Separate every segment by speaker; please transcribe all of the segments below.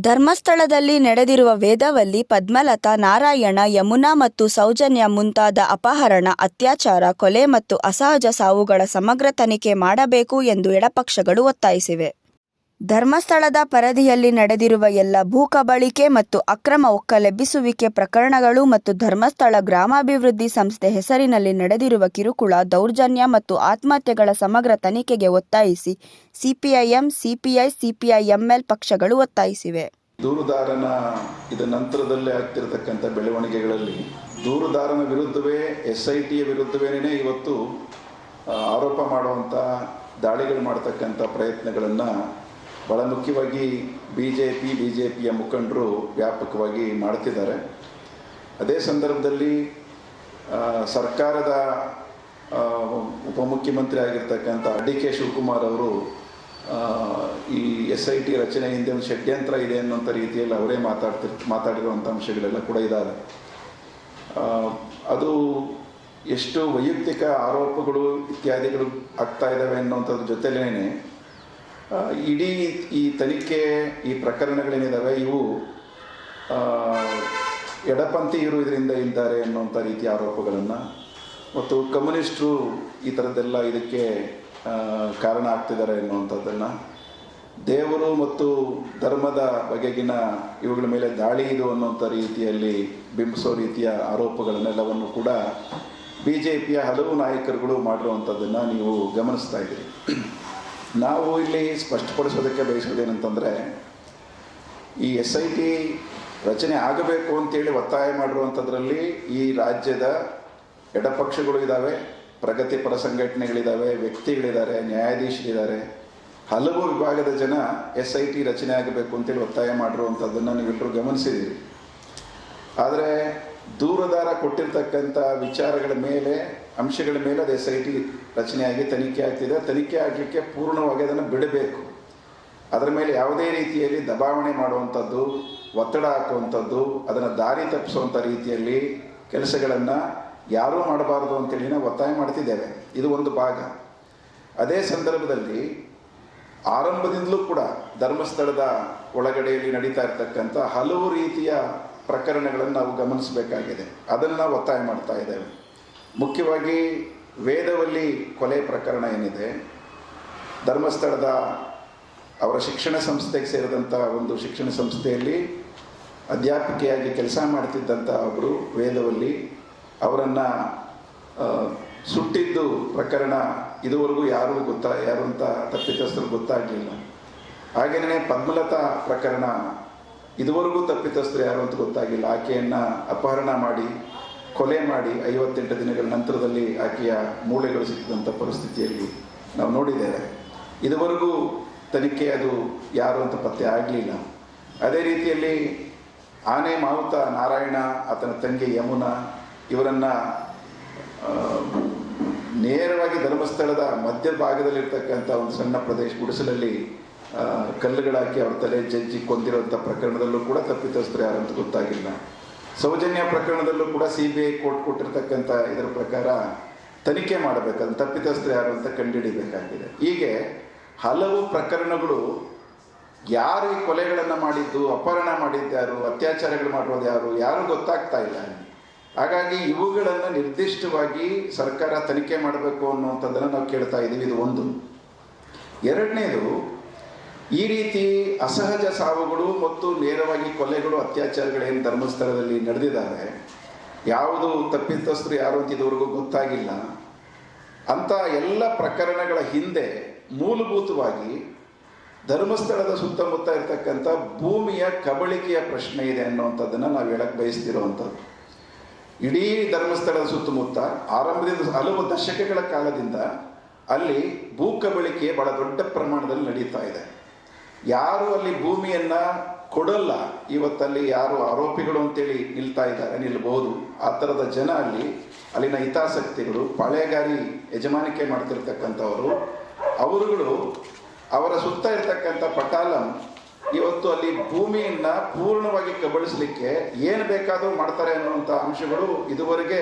Speaker 1: ಧರ್ಮಸ್ಥಳದಲ್ಲಿ ನಡೆದಿರುವ ವೇದವಲ್ಲಿ ಪದ್ಮಲತಾ, ನಾರಾಯಣ, ಯಮುನಾ ಮತ್ತು ಸೌಜನ್ಯ ಮುಂತಾದ ಅಪಹರಣ, ಅತ್ಯಾಚಾರ, ಕೊಲೆ ಮತ್ತು ಅಸಹಜ ಸಾವುಗಳ ಸಮಗ್ರ ತನಿಖೆ ಮಾಡಬೇಕು ಎಂದು ಎಡಪಕ್ಷಗಳು ಒತ್ತಾಯಿಸಿವೆ. ಧರ್ಮಸ್ಥಳದ ಪರದಿಯಲ್ಲಿ ನಡೆದಿರುವ ಎಲ್ಲ ಭೂ ಕಬಳಿಕೆ ಮತ್ತು ಅಕ್ರಮ ಒಕ್ಕಲೆಬ್ಬಿಸುವಿಕೆ ಪ್ರಕರಣಗಳು ಮತ್ತು ಧರ್ಮಸ್ಥಳ ಗ್ರಾಮಾಭಿವೃದ್ಧಿ ಸಂಸ್ಥೆ ಹೆಸರಿನಲ್ಲಿ ನಡೆದಿರುವ ಕಿರುಕುಳ, ದೌರ್ಜನ್ಯ ಮತ್ತು ಆತ್ಮಹತ್ಯೆಗಳ ಸಮಗ್ರ ತನಿಖೆಗೆ ಒತ್ತಾಯಿಸಿ ಸಿಪಿಐಎಂ, ಸಿಪಿಐ ಸಿಪಿಐಎಂಎಲ್ ಪಕ್ಷಗಳು ಒತ್ತಾಯಿಸಿವೆ.
Speaker 2: ದೂರುದಾರನ ಇದ ನಂತರದಲ್ಲೇ ಆಗ್ತಿರತಕ್ಕಂಥ ಬೆಳವಣಿಗೆಗಳಲ್ಲಿ ದೂರುದಾರನ ವಿರುದ್ಧವೇ ಎಸ್ ಐ ಟಿಯ ವಿರುದ್ಧವೇನೇ ಇವತ್ತು ಆರೋಪ ಮಾಡುವಂಥ ದಾಳಿಗಳು ಮಾಡ್ತಕ್ಕಂಥ ಪ್ರಯತ್ನಗಳನ್ನು ಭಾಳ ಮುಖ್ಯವಾಗಿ B J P B J ಪಿಯ ಮುಖಂಡರು ವ್ಯಾಪಕವಾಗಿ ಮಾಡ್ತಿದ್ದಾರೆ. ಅದೇ ಸಂದರ್ಭದಲ್ಲಿ ಸರ್ಕಾರದ ಉಪಮುಖ್ಯಮಂತ್ರಿ ಆಗಿರ್ತಕ್ಕಂಥ ಡಿ ಕೆ ಶಿವಕುಮಾರ್ ಅವರು ಈ ಎಸ್ ಐ ಟಿ ರಚನೆ ಹಿಂದೆ ಒಂದು ಷಡ್ಯಂತ್ರ ಇದೆ ಅನ್ನೋಂಥ ರೀತಿಯಲ್ಲಿ ಅವರೇ ಮಾತಾಡ್ತಿರ್, ಮಾತಾಡಿರುವಂಥ ಅಂಶಗಳೆಲ್ಲ ಕೂಡ ಇದ್ದಾವೆ ಅದು ಎಷ್ಟು ವೈಯಕ್ತಿಕ ಆರೋಪಗಳು, ಇತ್ಯಾದಿಗಳು ಆಗ್ತಾ ಇದ್ದಾವೆ ಅನ್ನೋಂಥದ್ರ ಜೊತೆಲೇ ಇಡೀ ಈ ತನಿಖೆ, ಈ ಪ್ರಕರಣಗಳೇನಿದ್ದಾವೆ ಇವು ಎಡಪಂಥಿ ಎಡಪಂಥೀಯರು ಇದರಿಂದ ಇದ್ದಾರೆ ಅನ್ನುವಂಥ ರೀತಿಯ ಆರೋಪಗಳನ್ನು. ಮತ್ತು ಕಮ್ಯುನಿಸ್ಟರು ಈ ಥರದ್ದೆಲ್ಲ ಇದಕ್ಕೆ ಕಾರಣ ಆಗ್ತಿದ್ದಾರೆ ಅನ್ನುವಂಥದ್ದನ್ನು. ದೇವರು ಮತ್ತು ಧರ್ಮದ ಬಗೆಗಿನ ಇವುಗಳ ಮೇಲೆ ದಾಳಿ ಇದು ಅನ್ನುವಂಥ ರೀತಿಯಲ್ಲಿ ಬಿಂಬಿಸೋ ರೀತಿಯ ಆರೋಪಗಳನ್ನೆಲ್ಲವನ್ನು ಕೂಡ ಬಿ ಜೆ ಪಿಯ ಹಲವು ನಾಯಕರುಗಳು ಮಾಡಿರುವಂಥದ್ದನ್ನು ನೀವು ಗಮನಿಸ್ತಾ ಇದ್ದೀರಿ. ನಾವು ಇಲ್ಲಿ ಸ್ಪಷ್ಟಪಡಿಸೋದಕ್ಕೆ ಬಯಸೋದೇನಂತಂದರೆ ಈ ಎಸ್ ಐ ಟಿ ರಚನೆ ಆಗಬೇಕು ಅಂತೇಳಿ ಒತ್ತಾಯ ಮಾಡಿರುವಂಥದ್ರಲ್ಲಿ ಈ ರಾಜ್ಯದ ಎಡಪಕ್ಷಗಳು ಇದ್ದಾವೆ ಪ್ರಗತಿಪರ ಸಂಘಟನೆಗಳಿದ್ದಾವೆ ವ್ಯಕ್ತಿಗಳಿದ್ದಾರೆ, ನ್ಯಾಯಾಧೀಶರಿದ್ದಾರೆ. ಹಲವು ವಿಭಾಗದ ಜನ ಎಸ್ ಐ ಟಿ ರಚನೆ ಆಗಬೇಕು ಅಂತೇಳಿ ಒತ್ತಾಯ ಮಾಡಿರುವಂಥದ್ದನ್ನು ನೀವೆಲ್ಲರೂ ಗಮನಿಸಿದ್ದೀರಿ. ಆದರೆ ದೂರದಾರ ಕೊಟ್ಟಿರ್ತಕ್ಕಂಥ ವಿಚಾರಗಳ ಮೇಲೆ, ಅಂಶಗಳ ಮೇಲೆ ಅದು ಎಸ್ ಐ ಟಿ ರಚನೆಯಾಗಿ ತನಿಖೆ ಆಗ್ತಿದೆ. ತನಿಖೆ ಆಗಲಿಕ್ಕೆ ಪೂರ್ಣವಾಗಿ ಅದನ್ನು ಬಿಡಬೇಕು. ಅದರ ಮೇಲೆ ಯಾವುದೇ ರೀತಿಯಲ್ಲಿ ದಬಾವಣೆ ಮಾಡುವಂಥದ್ದು, ಒತ್ತಡ ಹಾಕುವಂಥದ್ದು, ಅದನ್ನು ದಾರಿ ತಪ್ಪಿಸುವಂಥ ರೀತಿಯಲ್ಲಿ ಕೆಲಸಗಳನ್ನು ಯಾರೂ ಮಾಡಬಾರದು ಅಂತೇಳಿ ನಾವು ಒತ್ತಾಯ ಮಾಡ್ತಿದ್ದೇವೆ. ಇದು ಒಂದು ಭಾಗ. ಅದೇ ಸಂದರ್ಭದಲ್ಲಿ ಆರಂಭದಿಂದಲೂ ಕೂಡ ಧರ್ಮಸ್ಥಳದ ಒಳಗಡೆಯಲ್ಲಿ ನಡೀತಾ ಇರತಕ್ಕಂಥ ಹಲವು ರೀತಿಯ ಪ್ರಕರಣಗಳನ್ನು ನಾವು ಗಮನಿಸಬೇಕಾಗಿದೆ. ಅದನ್ನು ನಾವು ಒತ್ತಾಯ ಮಾಡ್ತಾ ಇದ್ದೇವೆ. ಮುಖ್ಯವಾಗಿ ವೇದವಲ್ಲಿ ಕೊಲೆ ಪ್ರಕರಣ ಏನಿದೆ, ಧರ್ಮಸ್ಥಳದ ಅವರ ಶಿಕ್ಷಣ ಸಂಸ್ಥೆಗೆ ಸೇರಿದಂಥ ಒಂದು ಶಿಕ್ಷಣ ಸಂಸ್ಥೆಯಲ್ಲಿ ಅಧ್ಯಾಪಿಕೆಯಾಗಿ ಕೆಲಸ ಮಾಡ್ತಿದ್ದಂಥ ಒಬ್ಬರು ವೇದವಲ್ಲಿ ಅವರನ್ನು ಸುಟ್ಟಿದ್ದು ಪ್ರಕರಣ ಇದುವರೆಗೂ ಯಾರೂ ಗೊತ್ತಾ, ಯಾರು ಅಂತ ತಪ್ಪಿತಸ್ಥರು ಗೊತ್ತಾಗಲಿಲ್ಲ. ಹಾಗೆಯೇ ಪದ್ಮಲತಾ ಪ್ರಕರಣ ಇದುವರೆಗೂ ತಪ್ಪಿತಸ್ಥರು ಯಾರು ಅಂತ ಗೊತ್ತಾಗಿಲ್ಲ ಆಕೆಯನ್ನು ಅಪಹರಣ ಮಾಡಿ ಕೊಲೆ ಮಾಡಿ ಐವತ್ತೆಂಟು ದಿನಗಳ ನಂತರದಲ್ಲಿ ಆಕೆಯ ಮೂಳೆಗಳು ಸಿಕ್ಕಿದಂಥ ಪರಿಸ್ಥಿತಿಯಲ್ಲಿ ನಾವು ನೋಡಿದ್ದೇವೆ. ಇದುವರೆಗೂ ತನಿಖೆ ಅದು ಯಾರು ಅಂತ ಪತ್ತೆ ಆಗಲಿಲ್ಲ. ಅದೇ ರೀತಿಯಲ್ಲಿ ಆನೆ ಮಾವುತ ನಾರಾಯಣ, ಆತನ ತಂಗಿ ಯಮುನಾ ಇವರನ್ನು ನೇರವಾಗಿ ಧರ್ಮಸ್ಥಳದ ಮಧ್ಯಭಾಗದಲ್ಲಿರ್ತಕ್ಕಂಥ ಒಂದು ಸಣ್ಣ ಪ್ರದೇಶ ಗುಡಿಸಲಲ್ಲಿ ಕಲ್ಲುಗಳಾಕಿ ಅವರ ತಲೆ ಜಜ್ಜಿ ಕೊಂದಿರುವಂಥ ಪ್ರಕರಣದಲ್ಲೂ ಕೂಡ ತಪ್ಪಿತಸ್ಥರು ಅಂತ ಗೊತ್ತಾಗಿಲ್ಲ. ಸೌಜನ್ಯ ಪ್ರಕರಣದಲ್ಲೂ ಕೂಡ ಸಿ ಬಿ ಐ ಕೋರ್ಟ್ ಕೊಟ್ಟಿರ್ತಕ್ಕಂಥ ಇದರ ಪ್ರಕಾರ ತನಿಖೆ ಮಾಡಬೇಕು, ಅದನ್ನು ತಪ್ಪಿತಸ್ಥರು ಯಾರು ಅಂತ ಕಂಡುಹಿಡಿಬೇಕಾಗಿದೆ. ಹೀಗೆ ಹಲವು ಪ್ರಕರಣಗಳು ಯಾರು ಈ ಕೊಲೆಗಳನ್ನು ಮಾಡಿದ್ದು, ಅಪಹರಣ ಮಾಡಿದ್ದಾರು ಅತ್ಯಾಚಾರಗಳು ಮಾಡೋದು ಯಾರು ಯಾರು ಗೊತ್ತಾಗ್ತಾ ಇಲ್ಲ. ಹಾಗಾಗಿ ಇವುಗಳನ್ನು ನಿರ್ದಿಷ್ಟವಾಗಿ ಸರ್ಕಾರ ತನಿಖೆ ಮಾಡಬೇಕು ಅನ್ನುವಂಥದ್ದನ್ನು ನಾವು ಕೇಳ್ತಾ ಇದ್ದೀವಿ ಇದು ಒಂದು. ಎರಡನೇದು ಈ ರೀತಿ ಅಸಹಜ ಸಾವುಗಳು ಮತ್ತು ನೇರವಾಗಿ ಕೊಲೆಗಳು ಅತ್ಯಾಚಾರಗಳೇನು ಧರ್ಮಸ್ಥಳದಲ್ಲಿ ನಡೆದಿದ್ದಾವೆ, ಯಾವುದು ತಪ್ಪಿತಸ್ಥರು ಯಾರು ಅಂತ ಇದುವರೆಗೂ ಗೊತ್ತಾಗಿಲ್ಲ. ಅಂತ ಎಲ್ಲ ಪ್ರಕರಣಗಳ ಹಿಂದೆ ಮೂಲಭೂತವಾಗಿ ಧರ್ಮಸ್ಥಳದ ಸುತ್ತಮುತ್ತ ಇರತಕ್ಕಂಥ ಭೂಮಿಯ ಕಬಳಿಕೆಯ ಪ್ರಶ್ನೆ ಇದೆ ಅನ್ನೋವಂಥದ್ದನ್ನು ನಾವು ಹೇಳಕ್ಕೆ ಬಯಸ್ತಿರುವಂಥದ್ದು. ಇಡೀ ಧರ್ಮಸ್ಥಳದ ಸುತ್ತಮುತ್ತ, ಆರಂಭದಿಂದ ಹಲವು ದಶಕಗಳ ಕಾಲದಿಂದ ಅಲ್ಲಿ ಭೂ ಕಬಳಿಕೆ ಬಹಳ ದೊಡ್ಡ ಪ್ರಮಾಣದಲ್ಲಿ ನಡೀತಾ ಇದೆ. ಯಾರು ಅಲ್ಲಿ ಭೂಮಿಯನ್ನ ಕೊಡಲ್ಲ, ಇವತ್ತಲ್ಲಿ ಯಾರು ಆರೋಪಿಗಳು ಅಂತೇಳಿ ನಿಲ್ತಾ ಇದ್ದಾರೆ ನಿಲ್ಬಹುದು ಆ ಥರದ ಜನ ಅಲ್ಲಿ, ಅಲ್ಲಿನ ಹಿತಾಸಕ್ತಿಗಳು, ಪಾಳೆಗಾರಿ ಯಜಮಾನಿಕೆ ಮಾಡ್ತಿರ್ತಕ್ಕಂಥವರು, ಅವರುಗಳು ಅವರ ಸುತ್ತ ಇರ್ತಕ್ಕಂಥ ಪಟಾಲಂ ಇವತ್ತು ಅಲ್ಲಿ ಭೂಮಿಯನ್ನ ಪೂರ್ಣವಾಗಿ ಕಬಳಿಸಲಿಕ್ಕೆ ಏನು ಬೇಕಾದರೂ ಮಾಡ್ತಾರೆ ಅನ್ನುವಂಥ ಅಂಶಗಳು ಇದುವರೆಗೆ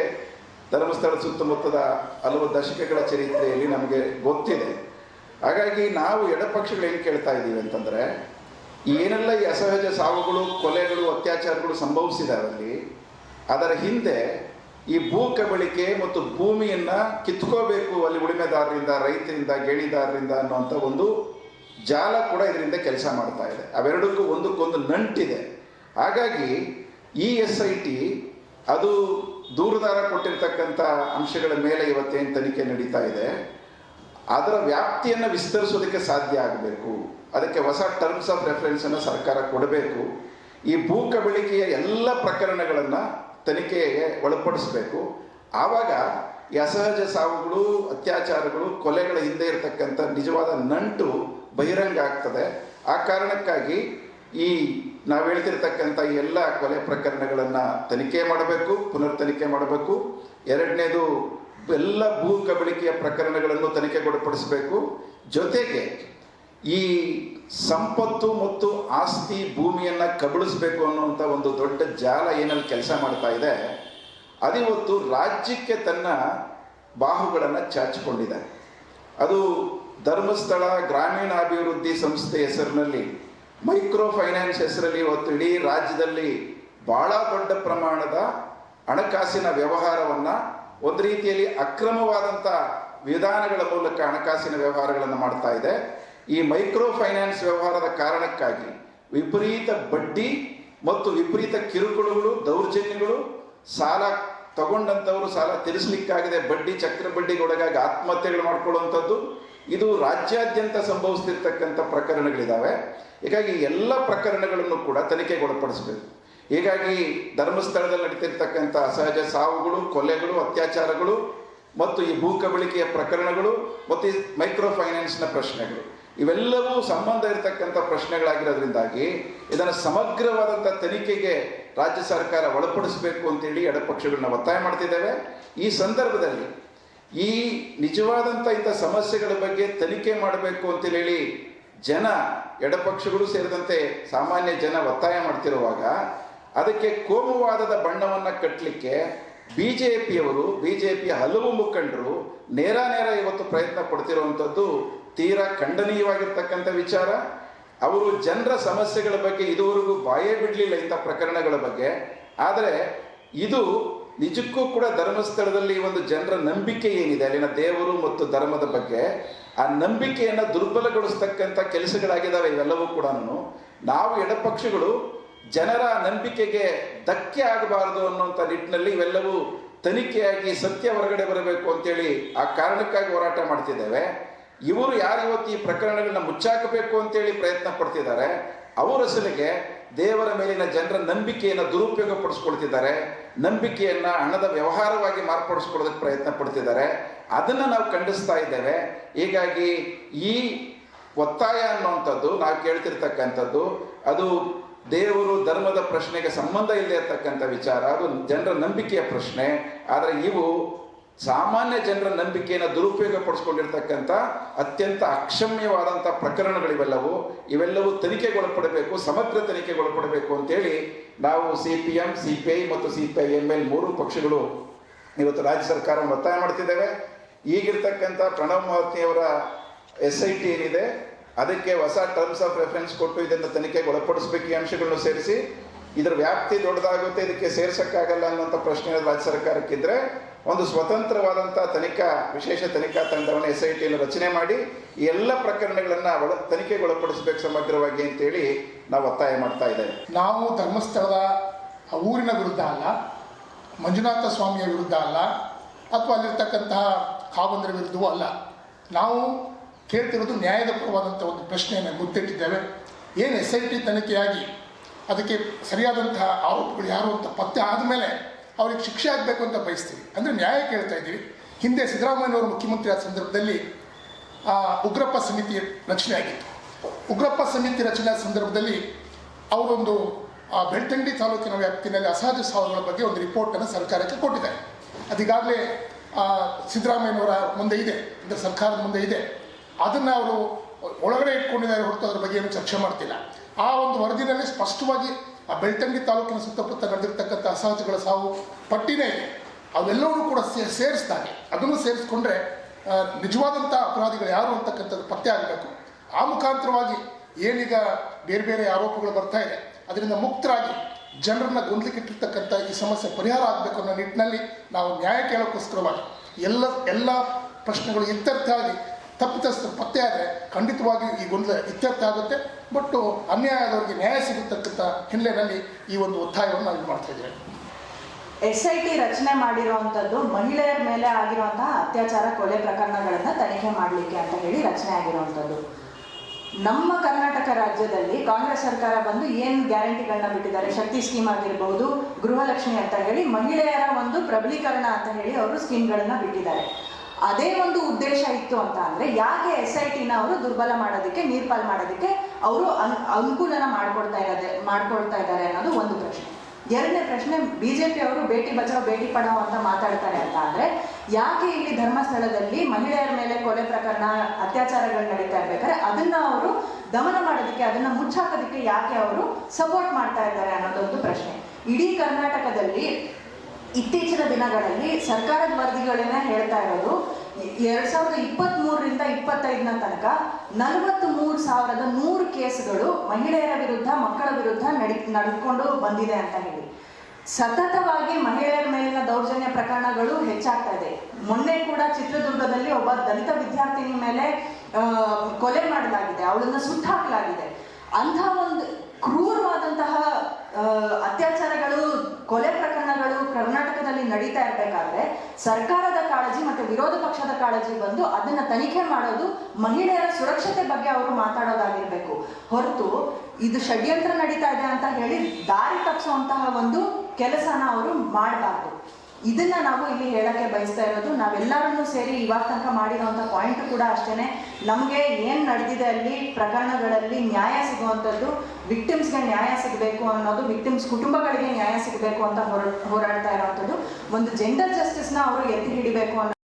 Speaker 2: ಧರ್ಮಸ್ಥಳ ಸುತ್ತಮುತ್ತದ ಹಲವು ದಶಕಗಳ ಚರಿತ್ರೆಯಲ್ಲಿ ನಮಗೆ ಗೊತ್ತಿದೆ. ಹಾಗಾಗಿ ನಾವು ಎಡಪಕ್ಷಗಳು ಏನು ಕೇಳ್ತಾ ಇದ್ದೀವಿ ಅಂತಂದರೆ, ಏನೆಲ್ಲ ಈ ಅಸಹಜ ಸಾವುಗಳು, ಕೊಲೆಗಳು, ಅತ್ಯಾಚಾರಗಳು ಸಂಭವಿಸಿದಾವಲ್ಲಿ ಅದರ ಹಿಂದೆ ಈ ಭೂ ಕಬಳಿಕೆ ಮತ್ತು ಭೂಮಿಯನ್ನು ಕಿತ್ಕೋಬೇಕು ಅಲ್ಲಿ ಉಳಿಮೆದಾರರಿಂದ ರೈತರಿಂದ, ಗೇಣಿದಾರರಿಂದ ಅನ್ನುವಂಥ ಒಂದು ಜಾಲ ಕೂಡ ಇದರಿಂದ ಕೆಲಸ ಮಾಡ್ತಾ ಇದೆ. ಅವೆರಡಕ್ಕೂ ಒಂದಕ್ಕೊಂದು ನಂಟಿದೆ. ಹಾಗಾಗಿ ಇ ಎಸ್ ಐ ಟಿ ಅದು ದೂರದಾರ ಕೊಟ್ಟಿರ್ತಕ್ಕಂಥ ಅಂಶಗಳ ಮೇಲೆ ಇವತ್ತೇನು ತನಿಖೆ ನಡೀತಾ ಇದೆ ಅದರ ವ್ಯಾಪ್ತಿಯನ್ನು ವಿಸ್ತರಿಸೋದಕ್ಕೆ ಸಾಧ್ಯ ಆಗಬೇಕು. ಅದಕ್ಕೆ ಹೊಸ ಟರ್ಮ್ಸ್ ಆಫ್ ರೆಫರೆನ್ಸನ್ನು ಸರ್ಕಾರ ಕೊಡಬೇಕು. ಈ ಭೂ ಕಬಳಿಕೆಯ ಎಲ್ಲ ಪ್ರಕರಣಗಳನ್ನು ತನಿಖೆಗೆ ಒಳಪಡಿಸಬೇಕು. ಆವಾಗ ಈ ಅಸಹಜ ಸಾವುಗಳು, ಅತ್ಯಾಚಾರಗಳು, ಕೊಲೆಗಳ ಹಿಂದೆ ಇರತಕ್ಕಂಥ ನಿಜವಾದ ನಂಟು ಬಹಿರಂಗ ಆಗ್ತದೆ. ಆ ಕಾರಣಕ್ಕಾಗಿ ಈ ನಾವು ಹೇಳ್ತಿರ್ತಕ್ಕಂಥ ಎಲ್ಲ ಕೊಲೆ ಪ್ರಕರಣಗಳನ್ನು ತನಿಖೆ ಮಾಡಬೇಕು, ಪುನರ್ ತನಿಖೆ ಮಾಡಬೇಕು. ಎರಡನೇದು ಎಲ್ಲ ಭೂ ಕಬಳಿಕೆಯ ಪ್ರಕರಣಗಳನ್ನು ತನಿಖೆಗೊಳಪಡಿಸಬೇಕು ಜೊತೆಗೆ ಈ ಸಂಪತ್ತು ಮತ್ತು ಆಸ್ತಿ ಭೂಮಿಯನ್ನು ಕಬಳಿಸಬೇಕು ಅನ್ನುವಂಥ ಒಂದು ದೊಡ್ಡ ಜಾಲ ಏನಲ್ಲಿ ಕೆಲಸ ಮಾಡ್ತಾ ಇದೆ. ಅದಿವತ್ತು ರಾಜ್ಯಕ್ಕೆ ತನ್ನ ಬಾಹುಗಳನ್ನು ಚಾಚಿಕೊಂಡಿದೆ. ಅದು ಧರ್ಮಸ್ಥಳ ಗ್ರಾಮೀಣಾಭಿವೃದ್ಧಿ ಸಂಸ್ಥೆ ಹೆಸರಿನಲ್ಲಿ ಮೈಕ್ರೋ ಫೈನಾನ್ಸ್ ಹೆಸರಲ್ಲಿ ಇವತ್ತು ಇಡೀ ರಾಜ್ಯದಲ್ಲಿ ಬಹಳ ದೊಡ್ಡ ಪ್ರಮಾಣದ ಹಣಕಾಸಿನ ವ್ಯವಹಾರವನ್ನು ಒಂದು ರೀತಿಯಲ್ಲಿ ಅಕ್ರಮವಾದಂಥ ವಿಧಾನಗಳ ಮೂಲಕ ಹಣಕಾಸಿನ ವ್ಯವಹಾರಗಳನ್ನು ಮಾಡ್ತಾ ಇದೆ. ಈ ಮೈಕ್ರೋ ಫೈನಾನ್ಸ್ ವ್ಯವಹಾರದ ಕಾರಣಕ್ಕಾಗಿ ವಿಪರೀತ ಬಡ್ಡಿ ಮತ್ತು ವಿಪರೀತ ಕಿರುಕುಳಗಳು, ದೌರ್ಜನ್ಯಗಳು, ಸಾಲ ತಗೊಂಡಂಥವರು ಸಾಲ ತೀರಿಸಲಿಕ್ಕಾಗದೆ ಬಡ್ಡಿ ಚಕ್ರ ಬಡ್ಡಿಗೆ ಒಳಗಾಗಿ ಆತ್ಮಹತ್ಯೆಗಳು ಮಾಡ್ಕೊಳ್ಳುವಂಥದ್ದು ಇದು ರಾಜ್ಯಾದ್ಯಂತ ಸಂಭವಿಸ್ತಿರ್ತಕ್ಕಂಥ ಪ್ರಕರಣಗಳಿದ್ದಾವೆ ಹೀಗಾಗಿ ಎಲ್ಲ ಪ್ರಕರಣಗಳನ್ನು ಕೂಡ ತನಿಖೆಗೊಳಪಡಿಸಬೇಕು. ಹೀಗಾಗಿ ಧರ್ಮಸ್ಥಳದಲ್ಲಿ ನಡೀತಿರ್ತಕ್ಕಂಥ ಅಸಹಜ ಸಾವುಗಳು, ಕೊಲೆಗಳು, ಅತ್ಯಾಚಾರಗಳು ಮತ್ತು ಈ ಭೂಕಬಳಿಕೆಯ ಪ್ರಕರಣಗಳು ಮತ್ತು ಮೈಕ್ರೋ ಫೈನಾನ್ಸ್ನ ಪ್ರಶ್ನೆಗಳು, ಇವೆಲ್ಲವೂ ಸಂಬಂಧ ಇರತಕ್ಕಂಥ ಪ್ರಶ್ನೆಗಳಾಗಿರೋದ್ರಿಂದಾಗಿ ಇದನ್ನು ಸಮಗ್ರವಾದಂಥ ತನಿಖೆಗೆ ರಾಜ್ಯ ಸರ್ಕಾರ ಒಳಪಡಿಸಬೇಕು ಅಂತೇಳಿ ಎಡಪಕ್ಷಗಳನ್ನ ಒತ್ತಾಯ ಮಾಡ್ತಿದ್ದೇವೆ. ಈ ಸಂದರ್ಭದಲ್ಲಿ ಈ ನಿಜವಾದಂಥ ಇಂಥ ಸಮಸ್ಯೆಗಳ ಬಗ್ಗೆ ತನಿಖೆ ಮಾಡಬೇಕು ಅಂತೇಳಿ ಜನ ಎಡಪಕ್ಷಗಳು ಸೇರಿದಂತೆ ಸಾಮಾನ್ಯ ಜನ ಒತ್ತಾಯ ಮಾಡ್ತಿರುವಾಗ ಅದಕ್ಕೆ ಕೋಮುವಾದದ ಬಣ್ಣವನ್ನು ಕಟ್ಟಲಿಕ್ಕೆ ಬಿ ಜೆ ಪಿಯವರು ಬಿ ಜೆ ಪಿಯ ಹಲವು ಮುಖಂಡರು ನೇರ ನೇರ ಇವತ್ತು ಪ್ರಯತ್ನ ಪಡ್ತಿರುವಂಥದ್ದು ತೀರಾ ಖಂಡನೀಯವಾಗಿರ್ತಕ್ಕಂಥ ವಿಚಾರ. ಅವರು ಜನರ ಸಮಸ್ಯೆಗಳ ಬಗ್ಗೆ ಇದುವರೆಗೂ ಬಾಯೇ ಬಿಡಲಿಲ್ಲ ಇಂಥ ಪ್ರಕರಣಗಳ ಬಗ್ಗೆ. ಆದರೆ ಇದು ನಿಜಕ್ಕೂ ಕೂಡ ಧರ್ಮಸ್ಥಳದಲ್ಲಿ ಒಂದು ಜನರ ನಂಬಿಕೆ ಏನಿದೆ, ಅಲ್ಲಿನ ದೇವರು ಮತ್ತು ಧರ್ಮದ ಬಗ್ಗೆ. ಆ ನಂಬಿಕೆಯನ್ನು ದುರ್ಬಲಗೊಳಿಸ್ತಕ್ಕಂಥ ಕೆಲಸಗಳಾಗಿದ್ದಾವೆ ಇವೆಲ್ಲವೂ ಕೂಡ ನಾವು ಎಡಪಕ್ಷಗಳು ಜನರ ನಂಬಿಕೆಗೆ ಧಕ್ಕೆ ಆಗಬಾರದು ಅನ್ನುವಂಥ ನಿಟ್ಟಿನಲ್ಲಿ ಇವೆಲ್ಲವೂ ತನಿಖೆಯಾಗಿ ಸತ್ಯ ಹೊರಗಡೆ ಬರಬೇಕು ಅಂತೇಳಿ ಆ ಕಾರಣಕ್ಕಾಗಿ ಹೋರಾಟ ಮಾಡ್ತಿದ್ದೇವೆ. ಇವರು ಯಾರು ಇವತ್ತು ಈ ಪ್ರಕರಣಗಳನ್ನ ಮುಚ್ಚಾಕಬೇಕು ಅಂತೇಳಿ ಪ್ರಯತ್ನ ಪಡ್ತಿದ್ದಾರೆ. ಅವರ ಸಲಿಗೆ ದೇವರ ಮೇಲಿನ ಜನರ ನಂಬಿಕೆಯನ್ನು ದುರುಪಯೋಗ ಪಡಿಸ್ಕೊಳ್ತಿದ್ದಾರೆ ನಂಬಿಕೆಯನ್ನ ಹಣದ ವ್ಯವಹಾರವಾಗಿ ಮಾರ್ಪಡಿಸ್ಕೊಳ್ಳೋದಕ್ಕೆ ಪ್ರಯತ್ನ ಪಡ್ತಿದ್ದಾರೆ. ಅದನ್ನು ನಾವು ಖಂಡಿಸ್ತಾ ಇದ್ದೇವೆ. ಹೀಗಾಗಿ ಈ ಒತ್ತಾಯ ಅನ್ನುವಂಥದ್ದು ನಾವು ಕೇಳ್ತಿರ್ತಕ್ಕಂಥದ್ದು, ಅದು ದೇವರು ಧರ್ಮದ ಪ್ರಶ್ನೆಗೆ ಸಂಬಂಧ ಇಲ್ಲದೆ ಇರತಕ್ಕಂಥ ವಿಚಾರ, ಅದು ಜನರ ನಂಬಿಕೆಯ ಪ್ರಶ್ನೆ. ಆದರೆ ಇವು ಸಾಮಾನ್ಯ ಜನರ ನಂಬಿಕೆಯನ್ನು ದುರುಪಯೋಗ ಪಡಿಸ್ಕೊಂಡಿರ್ತಕ್ಕಂಥ ಅತ್ಯಂತ ಅಕ್ಷಮ್ಯವಾದಂಥ ಪ್ರಕರಣಗಳಿವೆಲ್ಲವು. ಇವೆಲ್ಲವೂ ತನಿಖೆಗೊಳಪಡಬೇಕು, ಸಮಗ್ರ ತನಿಖೆಗೊಳಪಡಬೇಕು ಅಂತೇಳಿ ನಾವು C P M, C P I ಮತ್ತು C P I M L ಮೂರು ಪಕ್ಷಗಳು ಇವತ್ತು ರಾಜ್ಯ ಸರ್ಕಾರವನ್ನು ಒತ್ತಾಯ ಮಾಡ್ತಿದ್ದೇವೆ. ಈಗಿರ್ತಕ್ಕಂಥ ಪ್ರಣವ್ ಮಹಾತ್ಮಿಯವರ ಎಸ್ ಐ ಟಿ ಏನಿದೆ ಅದಕ್ಕೆ ಹೊಸ ಟರ್ಮ್ಸ್ ಆಫ್ ರೆಫರೆನ್ಸ್ ಕೊಟ್ಟು ಇದನ್ನು ತನಿಖೆಗೆ ಒಳಪಡಿಸಬೇಕು ಈ ಅಂಶಗಳನ್ನು ಸೇರಿಸಿ. ಇದರ ವ್ಯಾಪ್ತಿ ದೊಡ್ಡದಾಗುತ್ತೆ, ಇದಕ್ಕೆ ಸೇರ್ಸಕ್ಕಾಗಲ್ಲ ಅನ್ನೋಂಥ ಪ್ರಶ್ನೆ ರಾಜ್ಯ ಸರ್ಕಾರಕ್ಕಿದ್ರೆ ಒಂದು ಸ್ವತಂತ್ರವಾದಂಥ ತನಿಖಾ, ವಿಶೇಷ ತನಿಖಾ ತಂಡವನ್ನು ಎಸ್ ಐ ಟಿಯಲ್ಲಿ ರಚನೆ ಮಾಡಿ ಎಲ್ಲ ಪ್ರಕರಣಗಳನ್ನು ಒಳ, ತನಿಖೆಗೆ ಒಳಪಡಿಸಬೇಕು ಸಮಗ್ರವಾಗಿ ಅಂತೇಳಿ ನಾವು ಒತ್ತಾಯ ಮಾಡ್ತಾ ಇದ್ದೇವೆ.
Speaker 3: ನಾವು ಧರ್ಮಸ್ಥಳದ ಊರಿನ ವಿರುದ್ಧ ಅಲ್ಲ, ಮಂಜುನಾಥ ಸ್ವಾಮಿಯ ವಿರುದ್ಧ ಅಲ್ಲ, ಅಥವಾ ಅಲ್ಲಿರ್ತಕ್ಕಂತಹ ಕಾವಂದರ ವಿರುದ್ಧವೂ ಅಲ್ಲ. ನಾವು ಕೇಳ್ತಿರೋದು ನ್ಯಾಯದ ಪರವಾದಂಥ ಒಂದು ಪ್ರಶ್ನೆಯನ್ನು ಮುತ್ತಿಟ್ಟಿದ್ದೇವೆ ಏನು ಎಸ್ ಐ ಟಿ ತನಿಖೆಯಾಗಿ ಅದಕ್ಕೆ ಸರಿಯಾದಂತಹ ಆರೋಪಗಳು ಯಾರು ಅಂತ ಪತ್ತೆ ಆದಮೇಲೆ ಅವ್ರಿಗೆ ಶಿಕ್ಷೆ ಆಗಬೇಕು ಅಂತ ಬಯಸ್ತೀವಿ. ಅಂದರೆ ನ್ಯಾಯ ಕೇಳ್ತಾ ಇದ್ದೀವಿ. ಹಿಂದೆ ಸಿದ್ದರಾಮಯ್ಯನವರು ಮುಖ್ಯಮಂತ್ರಿ ಆದ ಸಂದರ್ಭದಲ್ಲಿ ಆ, ಉಗ್ರಪ್ಪ ಸಮಿತಿ ರಚನೆ ಆಗಿತ್ತು. ಉಗ್ರಪ್ಪ ಸಮಿತಿ ರಚನೆ ಸಂದರ್ಭದಲ್ಲಿ ಅವರೊಂದು ಆ, ಬೆಳ್ತಂಗಡಿ ತಾಲೂಕಿನ ವ್ಯಾಪ್ತಿನಲ್ಲಿ ಅಸಹಜ ಸಾವುಗಳ ಬಗ್ಗೆ ಒಂದು ರಿಪೋರ್ಟನ್ನು ಸರ್ಕಾರಕ್ಕೆ ಕೊಟ್ಟಿದ್ದಾರೆ. ಅದೀಗಾಗಲೇ ಸಿದ್ದರಾಮಯ್ಯನವರ ಮುಂದೆ ಇದೆ. ಅಂದರೆ ಸರ್ಕಾರದ ಮುಂದೆ ಇದೆ. ಅದನ್ನು ಅವರು ಒಳಗಡೆ ಇಟ್ಕೊಂಡಿದ್ದಾರೆ ಹೊರತು ಅದ್ರ ಬಗ್ಗೆ ಏನು ಚರ್ಚೆ ಮಾಡ್ತಿಲ್ಲ. ಆ ಒಂದು ವರದಿನಲ್ಲಿ ಸ್ಪಷ್ಟವಾಗಿ ಆ ಬೆಳ್ತಂಗಿ ತಾಲೂಕಿನ ಸುತ್ತಮುತ್ತ ನಡೆದಿರ್ತಕ್ಕಂಥ ಅಸಹಜಗಳ ಸಾವು ಪಟ್ಟಿನೇ ಅವೆಲ್ಲವನ್ನೂ ಅವೆಲ್ಲವೂ ಕೂಡ ಸೇರಿಸ್ತಾರೆ ಅದನ್ನು ಸೇರಿಸ್ಕೊಂಡ್ರೆ ನಿಜವಾದಂಥ ಅಪರಾಧಿಗಳು ಯಾರು ಅಂತಕ್ಕಂಥದ್ದು ಪತ್ತೆ ಆಗಬೇಕು. ಆ ಮುಖಾಂತರವಾಗಿ ಏನೀಗ ಬೇರೆ ಬೇರೆ ಆರೋಪಗಳು ಬರ್ತಾ ಇದೆ, ಅದರಿಂದ ಮುಕ್ತರಾಗಿ ಜನರನ್ನ ಗೊಂದಲಕ್ಕಿಟ್ಟಿರ್ತಕ್ಕಂಥ ಈ ಸಮಸ್ಯೆ ಪರಿಹಾರ ಆಗಬೇಕು ಅನ್ನೋ ನಿಟ್ಟಿನಲ್ಲಿ ನಾವು ನ್ಯಾಯ ಕೇಳೋಕ್ಕೋಸ್ಕರವಾಗಿ ಎಲ್ಲ ಎಲ್ಲ ಪ್ರಶ್ನೆಗಳು ಇತ್ಯರ್ಥ ಆಗಿ ತಪ್ಪಿತಸ್ಥರು ಪತ್ತೆ ಆದರೆ ಖಂಡಿತವಾಗಿ ಈ ಗೊಂದಲ ಇತ್ಯರ್ಥ ಆಗುತ್ತೆ. ಬಟ್ ಅನ್ಯಾಯದವರಿಗೆ ನ್ಯಾಯ ಸಿಗತಕ್ಕಂಥ ಹಿನ್ನೆಲೆಯಲ್ಲಿ ಈ ಒಂದು ಒತ್ತಾಯವನ್ನು ನಾವು ಮಾಡ್ತಾ ಇದ್ದೇವೆ.
Speaker 4: ಎಸ್ ಐ ಟಿ ರಚನೆ ಮಾಡಿರುವಂಥದ್ದು ಮಹಿಳೆಯರ ಮೇಲೆ ಆಗಿರುವಂತಹ ಅತ್ಯಾಚಾರ, ಕೊಲೆ ಪ್ರಕರಣಗಳನ್ನು ತನಿಖೆ ಮಾಡಲಿಕ್ಕೆ ಅಂತ ಹೇಳಿ ರಚನೆ ಆಗಿರುವಂಥದ್ದು. ನಮ್ಮ ಕರ್ನಾಟಕ ರಾಜ್ಯದಲ್ಲಿ ಕಾಂಗ್ರೆಸ್ ಸರ್ಕಾರ ಬಂದು ಏನು ಗ್ಯಾರಂಟಿಗಳನ್ನ ಬಿಟ್ಟಿದ್ದಾರೆ? ಶಕ್ತಿ ಸ್ಕೀಮ್ ಆಗಿರ್ಬೋದು, ಗೃಹಲಕ್ಷ್ಮಿ ಅಂತ ಹೇಳಿ ಮಹಿಳೆಯರ ಒಂದು ಪ್ರಬಲೀಕರಣ ಅಂತ ಹೇಳಿ ಅವರು ಸ್ಕೀಮ್ಗಳನ್ನ ಬಿಟ್ಟಿದ್ದಾರೆ. ಅದೇ ಒಂದು ಉದ್ದೇಶ ಇತ್ತು ಅಂತ ಅಂದ್ರೆ ಯಾಕೆ ಎಸ್ ಐ ಟಿನ ಅವರು ದುರ್ಬಲ ಮಾಡೋದಕ್ಕೆ, ನೀರ್ಪಾಲ್ ಮಾಡೋದಕ್ಕೆ ಅವರು ಅನ್, ಅನುಕೂಲನ ಮಾಡ್ಕೊಡ್ತಾ ಇರೋದೆ, ಮಾಡ್ಕೊಳ್ತಾ ಇದ್ದಾರೆ ಅನ್ನೋದು ಒಂದು ಪ್ರಶ್ನೆ. ಎರಡನೇ ಪ್ರಶ್ನೆ ಬಿಜೆಪಿ ಅವರು ಭೇಟಿ ಬಚಾವ್ ಭೇಟಿ ಪಡಾವ್ ಅಂತ ಮಾತಾಡ್ತಾರೆ ಅಂತ ಅಂದ್ರೆ ಯಾಕೆ ಇಲ್ಲಿ ಧರ್ಮಸ್ಥಳದಲ್ಲಿ ಮಹಿಳೆಯರ ಮೇಲೆ ಕೊಲೆ ಪ್ರಕರಣ, ಅತ್ಯಾಚಾರಗಳು ನಡೀತಾ ಇರ್ಬೇಕಾದ್ರೆ ಅದನ್ನ ಅವರು ದಮನ ಮಾಡೋದಕ್ಕೆ, ಅದನ್ನ ಮುಚ್ಚಾಕೋದಕ್ಕೆ ಯಾಕೆ ಅವರು ಸಪೋರ್ಟ್ ಮಾಡ್ತಾ ಇದ್ದಾರೆ ಅನ್ನೋದೊಂದು ಪ್ರಶ್ನೆ. ಇಡೀ ಕರ್ನಾಟಕದಲ್ಲಿ ಇತ್ತೀಚಿನ ದಿನಗಳಲ್ಲಿ ಸರ್ಕಾರದ ವರದಿಗಳನ್ನ ಹೇಳ್ತಾ ಇರೋದು, ಎರಡ್ ಸಾವಿರದ ಇಪ್ಪತ್ತ್ ಮೂರರಿಂದ ಇಪ್ಪತ್ತೈದನ ತನಕ ನಲವತ್ತ್ ಮೂರು ಸಾವಿರದ ನೂರು ಕೇಸ್ಗಳು ಮಹಿಳೆಯರ ವಿರುದ್ಧ, ಮಕ್ಕಳ ವಿರುದ್ಧ ನಡಿ ನಡೆದುಕೊಂಡು ಬಂದಿದೆ ಅಂತ ಹೇಳಿ. ಸತತವಾಗಿ ಮಹಿಳೆಯರ ಮೇಲಿನ ದೌರ್ಜನ್ಯ ಪ್ರಕರಣಗಳು ಹೆಚ್ಚಾಗ್ತಾ ಇದೆ. ಮೊನ್ನೆ ಕೂಡ ಚಿತ್ರದುರ್ಗದಲ್ಲಿ ಒಬ್ಬ ದಲಿತ ವಿದ್ಯಾರ್ಥಿನಿ ಮೇಲೆ ಕೊಲೆ ಮಾಡಲಾಗಿದೆ. ಅವಳನ್ನ ಸುಟ್ಟಾಕಲಾಗಿದೆ. ಅಂಥ ಒಂದು ಕ್ರೂರವಾದಂತಹ ಅತ್ಯಾಚಾರಗಳು, ಕೊಲೆ ನಡೀತಾ ಇರಬೇಕಾದ್ರೆ ಸರ್ಕಾರದ ಕಾಳಜಿ ಮತ್ತೆ ವಿರೋಧ ಪಕ್ಷದ ಕಾಳಜಿ ಬಂದು ಅದನ್ನ ತನಿಖೆ ಮಾಡೋದು ಮಹಿಳೆಯರ ಸುರಕ್ಷತೆ ಬಗ್ಗೆ ಅವರು ಮಾತಾಡೋದಾಗಿರ್ಬೇಕು. ಹೊರತು ಇದು ಷಡ್ಯಂತ್ರ ನಡೀತಾ ಇದೆ ಅಂತ ಹೇಳಿ ದಾರಿ ತಪ್ಪಿಸುವಂತಹ ಒಂದು ಕೆಲಸನ ಅವರು ಮಾಡಬಾರ್ದು. ಇದನ್ನ ನಾವು ಇಲ್ಲಿ ಹೇಳಕ್ಕೆ ಬಯಸ್ತಾ ಇರೋದು, ನಾವೆಲ್ಲರನ್ನೂ ಸೇರಿ ಇವಾಗ ತನಕ ಮಾಡಿರೋಂಥ ಪಾಯಿಂಟ್ ಕೂಡ ಅಷ್ಟೇನೆ. ನಮಗೆ ಏನು ನಡೆದಿದೆ ಅಲ್ಲಿ, ಪ್ರಕರಣಗಳಲ್ಲಿ ನ್ಯಾಯ ಸಿಗುವಂಥದ್ದು ವಿಕ್ಟಿಮ್ಸ್ಗೆ ನ್ಯಾಯ ಸಿಗಬೇಕು ಅನ್ನೋದು ವಿಕ್ಟಿಮ್ಸ್ ಕುಟುಂಬಗಳಿಗೆ ನ್ಯಾಯ ಸಿಗಬೇಕು ಅಂತ ಹೊರ, ಹೋರಾಡ್ತಾ ಇರೋವಂಥದ್ದು. ಒಂದು ಜೆಂಡರ್ ಜಸ್ಟಿಸ್ನ ಅವರು ಎತ್ತಿ ಹಿಡಿಬೇಕು ಅನ್ನೋ